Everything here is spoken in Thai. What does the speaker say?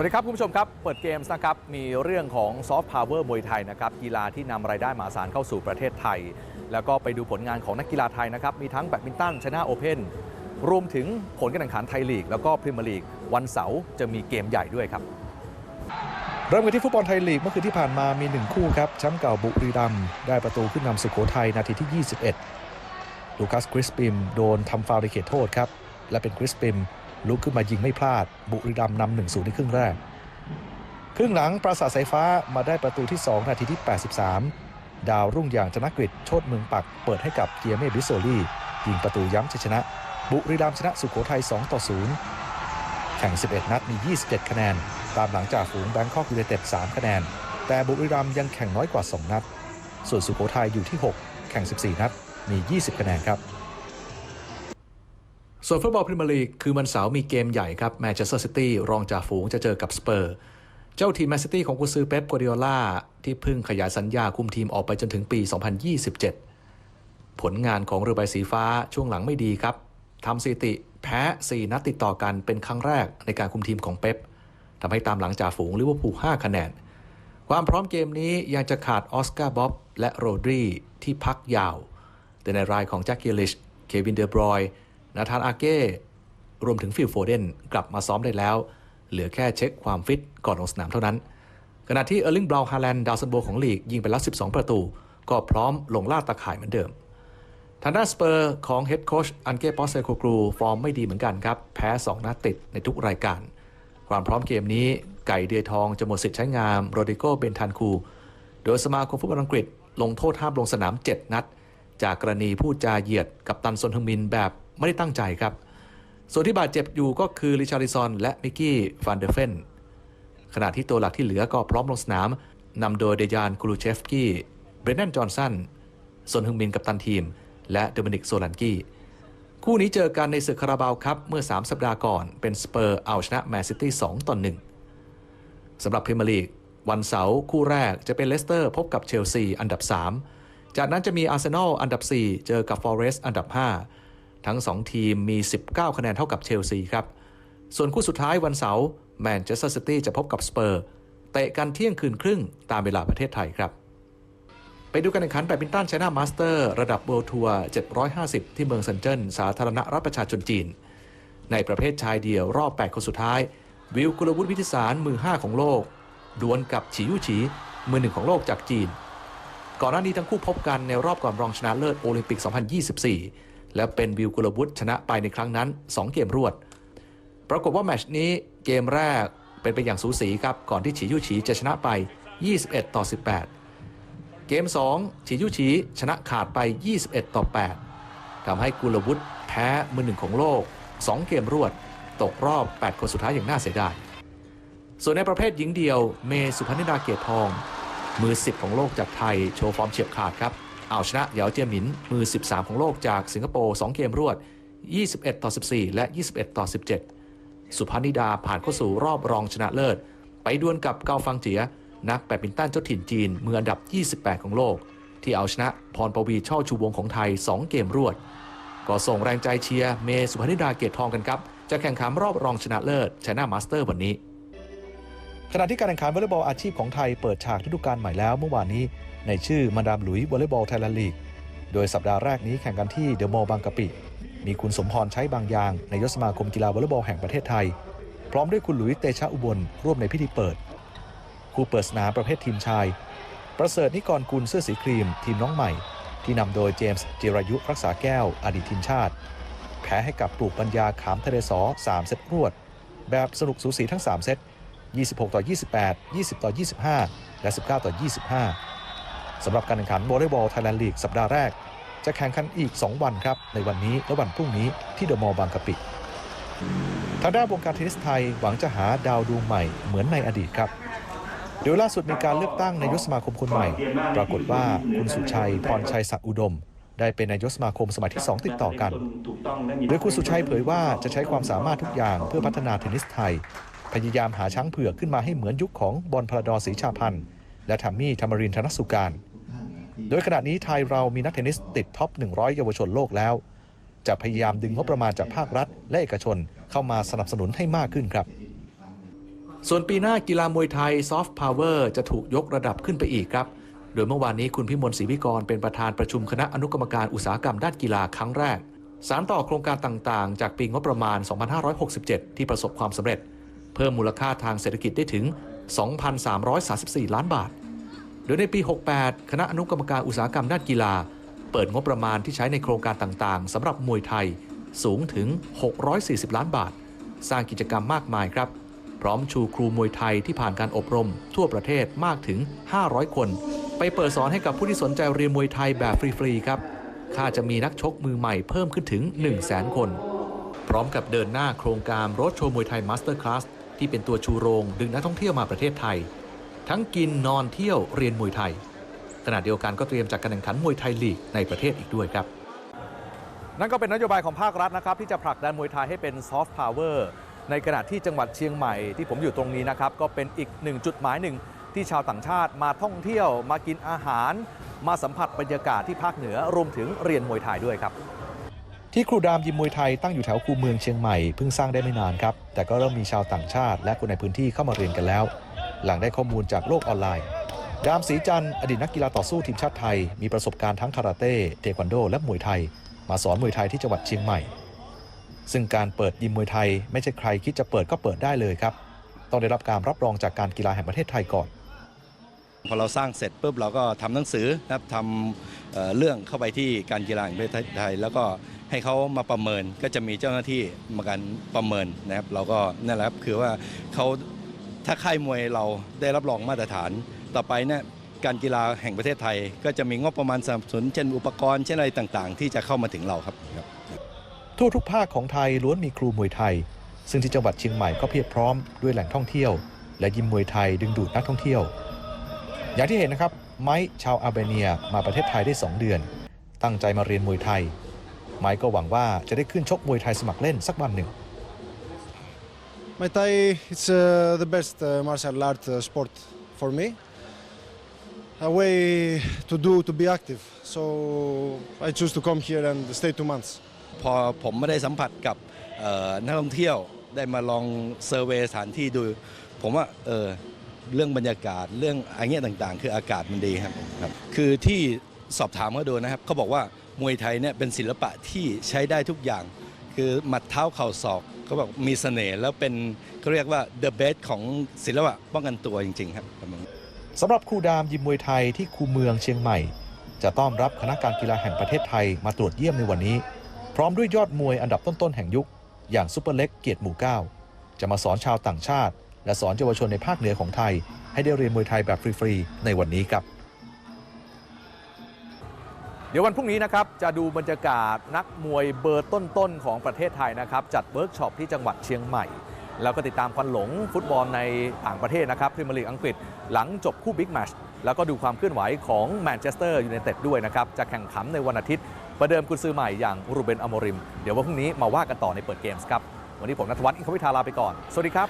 วัสดีครับคุณผู้ชมครับ เปิดเกมส์นะครับ มีเรื่องของซอฟต์พาวเวอร์มวยไทยนะครับ กีฬาที่นำรายได้มหาศาลเข้าสู่ประเทศไทย แล้วก็ไปดูผลงานของนักกีฬาไทยนะครับ มีทั้งแบดมินตันชนะโอเพนรวมถึงผลการแข่งขันไทยลีก แล้วก็พรีเมียร์ลีก วันเสาร์จะมีเกมใหญ่ด้วยครับ เริ่มกันที่ฟุตบอลไทยลีกเมื่อคืนที่ผ่านมามีหนึ่งคู่ครับแชมป์เก่าบุรีรัมย์ได้ประตูขึ้นนำสุโขทัยนาทีที่ 21 ลูคัสคริสปิมโดนทำฟาวล์ในเขตโทษครับและเป็นคริสปิม ลุกขึ้นมายิงไม่พลาด บุรีรัมย์นำหนึ่งศูนย์ในครึ่งแรก ครึ่งหลังปราสาทสายฟ้ามาได้ประตูที่ 2 นาทีที่ 83 ดาวรุ่งอย่างธนะกฤษโชดเมืองปัก เปิดให้กับเกียร์เมบิโซลี่ยิงประตูย้ำชัยชนะ บุรีรัมย์ชนะสุโขทัย2ต่อ0แข่ง 11 นัดมี 27 คะแนน ตามหลังจากฝูงแบงคอกยูไนเต็ด3คะแนน แต่บุรีรัมย์ยังแข่งน้อยกว่า 2 นัด ส่วนสุโขทัยอยู่ที่ 6 แข่ง 14 นัดมี 20 คะแนนครับ ส่วนฟุตบอลพรีเมียร์ลีกคือวันเสาร์มีเกมใหญ่ครับแมนเชสเตอร์ซิตี้รองจ่าฝูงจะเจอกับสเปอร์ เจ้าทีมแมนซิตี้ของกุนซือเป๊ปกัวดิโอลาที่เพิ่งขยายสัญญาคุมทีมออกไปจนถึงปี 2027 ผลงานของเรือใบสีฟ้าช่วงหลังไม่ดีครับทำสถิติแพ้ 4 นัดติดต่อกันเป็นครั้งแรกในการคุมทีมของเป๊ปทำให้ตามหลังจ่าฝูงลิเวอร์พูล5คะแนน ความพร้อมเกมนี้ยังจะขาดออสการ์บ๊อบและโรดรีที่พักยาว แต่ในรายของแจ็คเกลิช เควินเดอบรอยน นาธานอาเก้รวมถึงฟิลโฟเดนกลับมาซ้อมได้แล้ว เหลือแค่เช็คความฟิตก่อนลงสนามเท่านั้น ขณะที่เออร์ลิงบราวน์ฮาแลนด์ดาวซันโบของลีกยิงไปแล้ว 12 ประตู ก็พร้อมลงล่าตะข่ายเหมือนเดิมทางด้านสเปอร์ของเฮดโค้ชอันเก้ปอสเซโคกรูฟอร์มไม่ดีเหมือนกันครับ แพ้ 2 นัดติดในทุกรายการ ความพร้อมเกมนี้ไก่เดือยทองจะหมดสิทธิ์ใช้งานโรดิโกเบนทันคู โดยสมาคมฟุตบอลอังกฤษ ลงโทษห้ามลงสนาม 7 นัด จากกรณีพูดจาเหยียดกับตันซนฮึงมินแบบ ไม่ได้ตั้งใจครับ ส่วนที่บาดเจ็บอยู่ก็คือริชาริซอนและมิกกี้ฟานเดอร์เฟนขณะที่ตัวหลักที่เหลือก็พร้อมลงสนามนำโดยเดยานคูลูเชฟกี้เบรน n นนจอห์นสันซนฮึงมินกับตันทีม และโดมินิกโซลันกี้ คู่นี้เจอกันในศึกคาราบาวครับเมื่อ 3 สัปดาห์ก่อนเป็นสเปอร์เอาชนะแมนซิตี้2ต่อ1สำหรับพรีเมียร์ลีกวันเสาร์คู่แรกจะเป็นเลสเตอร์พบกับเชลซีอันดับ 3 จากนั้นจะมีอาร์เซนอลอันดับ 4 เจอกับฟอเรสต์อันดับ 5 ทั้ง 2 ทีมมี 19 คะแนนเท่ากับเชลซีครับ ส่วนคู่สุดท้ายวันเสาร์แมนเชสเตอร์ซิตี้จะพบกับสเปอร์ เตะกันเที่ยงคืนครึ่งตามเวลาประเทศไทยครับ ไปดูการแข่งขันแบดมินตันไชน่ามาสเตอร์ระดับเวิลด์ทัวร์750 ที่เมืองเซนเจิ้นสาธารณรัฐประชาชนจีน ในประเภทชายเดี่ยวรอบ 8 คนสุดท้าย วิวกุลวุฒิวิทิสารมือ 5 ของโลก ดวลกับฉียู่ฉี มือหนึ่งของโลกจากจีน ก่อนหน้านี้ทั้งคู่พบกันในรอบก่อนรองชนะเลิศโอลิมปิก 2024 และเป็นวิวกุลวุฒิชนะไปในครั้งนั้น 2 เกมรวด ปรากฏว่าแมชนี้เกมแรกเป็นไปอย่างสูสีครับ ก่อนที่ฉียู่ฉีจะชนะไป 21 ต่อ 18 เกม 2 ฉียู่ฉีชนะขาดไป 21 ต่อ 8ทำให้กุลวุฒิแพ้มือหนึ่งของโลก 2 เกมรวด ตกรอบ 8 คนสุดท้ายอย่างน่าเสียดาย ส่วนในประเภทหญิงเดียว เมสุพนิดาเกตทอง มือ 10 ของโลกจากไทยโชว์ฟอร์มเฉียบขาดครับ เอาชนะเหยาเจียหมินมือ 13 ของโลกจากสิงคโปร์ 2 เกมรวด 21 ต่อ 14 และ 21 ต่อ 17 สุพนิดาผ่านเข้าสู่รอบรองชนะเลิศ ไปดวลกับเกาฟังเจีย นักแบดมินตันเจ้าถิ่นจีน มืออันดับ 28 ของโลก ที่เอาชนะพรปวีช่อชูวงของไทย 2 เกมรวด ก็ส่งแรงใจเชียร์เมสุพนิดาเกตทองกันครับจะแข่งขันรอบรองชนะเลิศชนะมาสเตอร์วันนี้ขณะที่การแข่งขันวอลเลย์บอลอาชีพของไทยเปิดฉากฤดูกาลใหม่แล้วเมื่อวานนี้ ในชื่อมาดามหลุยวอลเลย์บอลไทยแลนด์ลีก โดยสัปดาห์แรกนี้แข่งกันที่เดอะมอลล์บางกะปิ มีคุณสมพรใช้บางอย่างในายกสมาคมกีฬาวอลเลย์บอลแห่งประเทศไทย พร้อมด้วยคุณหลุยส์เตชะอุบลร่วมในพิธีเปิด คู่เปิดสนามประเภททีมชาย ประเสริฐนิกรกุลเสื้อสีครีม ทีมน้องใหม่ ที่นำโดยเจมส์จิรายุรักษาแก้ว อดีตทีมชาติ แพ้ให้กับปลูกปัญญาขามทะเลสอ3เซตรวด แบบสนุกสูสีทั้ง 3 เซต26 ต่อ 28 20 ต่อ 25 และ 19 ต่อ 25 สำหรับการแข่งขันวอลเลย์บอลไทยแลนด์ลีกสัปดาห์แรก จะแข่งขันอีก 2 วันครับ ในวันนี้และวันพรุ่งนี้ที่เดอะมอลล์บางกะปิทางด้านวงการเทนนิสไทยหวังจะหาดาวดวงใหม่เหมือนในอดีตครับโดยล่าสุดมีการเลือกตั้งนายกสมาคมคนใหม่ ปรากฏว่าคุณสุชัยพรชัยศักดิ์อุดม ได้เป็นนายกสมาคมสมัยที่ 2 ติดต่อกัน โดยคุณสุชัยเผยว่าจะใช้ความสามารถทุกอย่างเพื่อพัฒนาเทนนิสไทย พยายามหาช้างเผือกขึ้นมาให้เหมือนยุคของบอลพลดอศรีชาพันธ์และทัมมี่ธรรมรินทร์ธนสุการ โดยขณะนี้ไทยเรามีนักเทนนิสติดท็อป 100 เยาวชนโลกแล้ว จะพยายามดึงงบประมาณจากภาครัฐ และเอกชนเข้ามาสนับสนุนให้มากขึ้นครับ ส่วนปีหน้ากีฬามวยไทยซอฟต์พาวเวอร์จะถูกยกระดับขึ้นไปอีกครับ โดยเมื่อวานนี้คุณพิมลศรีวิกรเป็นประธานประชุมคณะอนุกรรมการอุตสาหกรรมด้านกีฬาครั้งแรก สารต่อโครงการต่างๆ จากปีงบประมาณ 2567 ที่ประสบความสำเร็จ เพิ่มมูลค่าทางเศรษฐกิจได้ถึง 2,334 ล้านบาท โดยในปี 68 คณะอนุกรรมการอุตสาหกรรมด้านกีฬา เปิดงบประมาณที่ใช้ในโครงการต่างๆสำหรับมวยไทยสูงถึง 640 ล้านบาท สร้างกิจกรรมมากมายครับ พร้อมชูครูมวยไทยที่ผ่านการอบรม ทั่วประเทศมากถึง 500 คน ไปเปิดสอนให้กับผู้ที่สนใจเรียนมวยไทยแบบฟรี ๆ ครับค่าจะมีนักชกมือใหม่เพิ่มขึ้นถึง 1 0 0 0 0แสนคน พร้อมกับเดินหน้าโครงการรถโชว์มวยไทยมาสเตอร์คลาสที่เป็นตัวชูโรงดึงนักท่องเที่ยวมาประเทศไทย ทั้งกินนอนเที่ยวเรียนมวยไทยขณะเดียวกันก็เตรียมจัดการแข่งขันมวยไทยลีกในประเทศอีกด้วยครับ นั่นก็เป็นนโยบายของภาครัฐนะครับ ที่จะผลักดันมวยไทยให้เป็นซอฟต์พาวเวอร์ในขณะที่จังหวัดเชียงใหม่ที่ผมอยู่ตรงนี้นะครับ ก็เป็นอีกหนึ่งจุดหมายหนึ่งที่ชาวต่างชาติมาท่องเที่ยวมากินอาหาร มาสัมผัสบรรยากาศที่ภาคเหนือรวมถึงเรียนมวยไทยด้วยครับ ที่ครูดามยิมมวยไทยตั้งอยู่แถวคูเมืองเชียงใหม่เพิ่งสร้างได้ไม่นานครับแต่ก็เริ่มมีชาวต่างชาติ และคนในพื้นที่เข้ามาเรียนกันแล้ว หลังได้ข้อมูลจากโลกออนไลน์ ดามศรีจันทร์อดีตนักกีฬาต่อสู้ทีมชาติไทย มีประสบการณ์ทั้งคาราเต้เทควันโด และมวยไทย มาสอนมวยไทยที่จังหวัดเชียงใหม่ ซึ่งการเปิดยิมมวยไทย ไม่ใช่ใครคิดจะเปิดก็เปิดได้เลยครับ ต้องได้รับการรับรองจากการกีฬาแห่งประเทศไทยก่อนพอเราสร้างเสร็จปุ๊บเราก็ทำหนังสือนะครับทำเเรื่องเข้าไปที่การกีฬาแห่งประเทศไทย แล้วก็ให้เขามาประเมินก็จะมีเจ้าหน้าที่มาการประเมินนะครับ เราก็นั่นแหละครับคือว่าเขา ถ้าค่ายมวยเราได้รับรองมาตรฐาน ต่อไปเนี่ยการกีฬาแห่งประเทศไทย ก็จะมีงบประมาณสนับสนุนเช่นอุปกรณ์เช่นอะไรต่างๆ ที่จะเข้ามาถึงเราครับทั่วทุกภาคของไทยล้วนมีครูมวยไทย ซึ่งที่จังหวัดเชียงใหม่ก็เพียบพร้อมด้วยแหล่งท่องเที่ยว และยิมมวยไทยดึงดูดนักท่องเที่ยว อย่างที่เห็นนะครับ ไม้ชาวอาร์เบเนียมาประเทศไทยได้ 2 เดือน ตั้งใจมาเรียนมวยไทย ไม้ก็หวังว่าจะได้ขึ้นชกมวยไทยสมัครเล่นสักวันหนึ่ง Muay Thai it's uh, the best uh, martial art uh, sport for me. A way to do to be active. So I choose to come here and stay two months. พอผมไม่ได้สัมผัสกับเอ่อนักท่องเที่ยวได้มาลองเซอร์เวย์สถานที่ดู ผมว่าเออเรื่องบรรยากาศเรื่องอะไรเงี้ยต่างๆ คืออากาศมันดีครับครับ คือที่สอบถามเขาดูนะครับเขาบอกว่ามวยไทยเนี่ยเป็นศิลปะที่ใช้ได้ทุกอย่าง คือหมัดเท้าเข่าศอก เขาบอกมีเสน่ห์แล้วเป็นเขาเรียกว่า the best ของศิลปะป้องกันตัวจริง ๆ ครับสำหรับครูดามยิมมวยไทยที่คูเมืองเชียงใหม่ จะต้อนรับคณะการกีฬาแห่งประเทศไทยมาตรวจเยี่ยมในวันนี้ พร้อมด้วยยอดมวยอันดับต้น ๆ แห่งยุค อย่างซุปเปอร์เล็กเกียรติหมู่เก้าจะมาสอนชาวต่างชาติ และสอนเยาวชนในภาคเหนือของไทย ให้ได้เรียนมวยไทยแบบฟรี ๆ ในวันนี้ครับ เดี๋ยววันพรุ่งนี้นะครับจะดูบรรยากาศนักมวยเบอร์ต้นๆ ของประเทศไทยนะครับ จัดเวิร์กช็อปที่จังหวัดเชียงใหม่ แล้วก็ติดตามควันหลงฟุตบอลในต่างประเทศนะครับพรีเมียร์ลีกอังกฤษหลังจบคู่บิ๊กแมชแล้วก็ดูความเคลื่อนไหวของแมนเชสเตอร์ยูไนเต็ดด้วยนะครับ จะแข่งขันในวันอาทิตย์ ประเดิมกุนซือใหม่อย่างรูเบนอโมริม เดี๋ยววันพรุ่งนี้มาว่ากันต่อในเปิดเกมส์ครับวันนี้ผมนัทวัฒน์อินทวิทาลาไปก่อนสวัสดีครับ